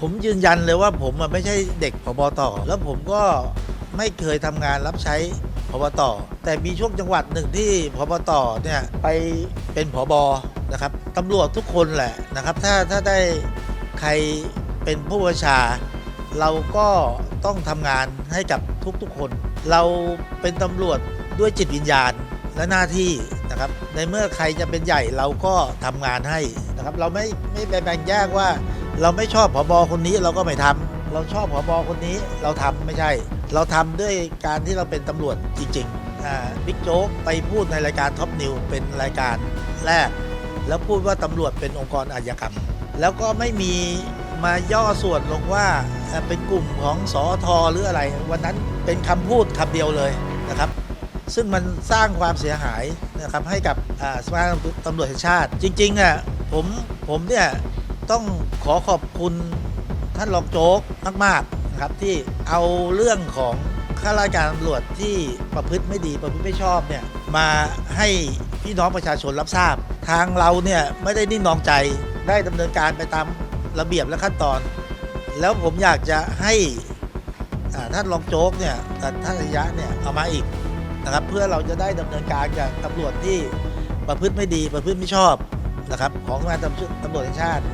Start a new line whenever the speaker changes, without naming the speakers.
ผมยืนยันเลยว่าผมไม่ใช่เด็กพบตแล้วผมก็ไม่เคยทำงานรับใช้พบตแต่มีช่วงจังหวัดหนึ่งที่พบตเนี่ยไปเป็นผบนะครับตำรวจทุกคนแหละนะครับ ถ้าถ้าได้ใครเป็นผู้บัญชา เราก็ต้องทำงานให้กับทุกๆคน เราเป็นตำรวจด้วยจิตวิญญาณและหน้าที่นะครับในเมื่อใครจะเป็นใหญ่เราก็ทำงานให้นะครับ เราไม่ไม่แบ่งแยกว่า เราไม่ชอบผบคนนี้เราก็ไม่ทำเราชอบผบคนนี้เราทำไม่ใช่ เราทำด้วยการที่เราเป็นตำรวจจริงๆบิ๊กโจ๊กไปพูดในรายการท็อปนิวเป็นรายการแรก แล้วพูดว่าตำรวจเป็นองค์กรอาชญากรรม แล้วก็ไม่มีมาย่อส่วนลงว่าเป็นกลุ่มของสอทอหรืออะไร วันนั้นเป็นคำพูดคำเดียวเลยนะครับซึ่งมันสร้างความเสียหายนะครับให้กับสมาตำรวจแห่งชาติ จริงๆอะผมผมเนี่ย ต้องขอขอบคุณท่านรองโจ๊กมากๆนะครับที่เอาเรื่องของข้าราชการตำรวจที่ประพฤติไม่ดีประพฤติไม่ชอบเนี่ยมาให้พี่น้องประชาชนรับทราบ ทางเราเนี่ยไม่ได้นิ่งนองใจได้ดำเนินการไปตามระเบียบและขั้นตอน แล้วผมอยากจะให้ท่านรองโจ๊กเนี่ยท่านระยะเนี่ยเอามาอีกนะครับเพื่อเราจะได้ดำเนินการกับตำรวจที่ประพฤติไม่ดีประพฤติไม่ชอบนะครับของงานตำรวจตำรวจแห่งชาติ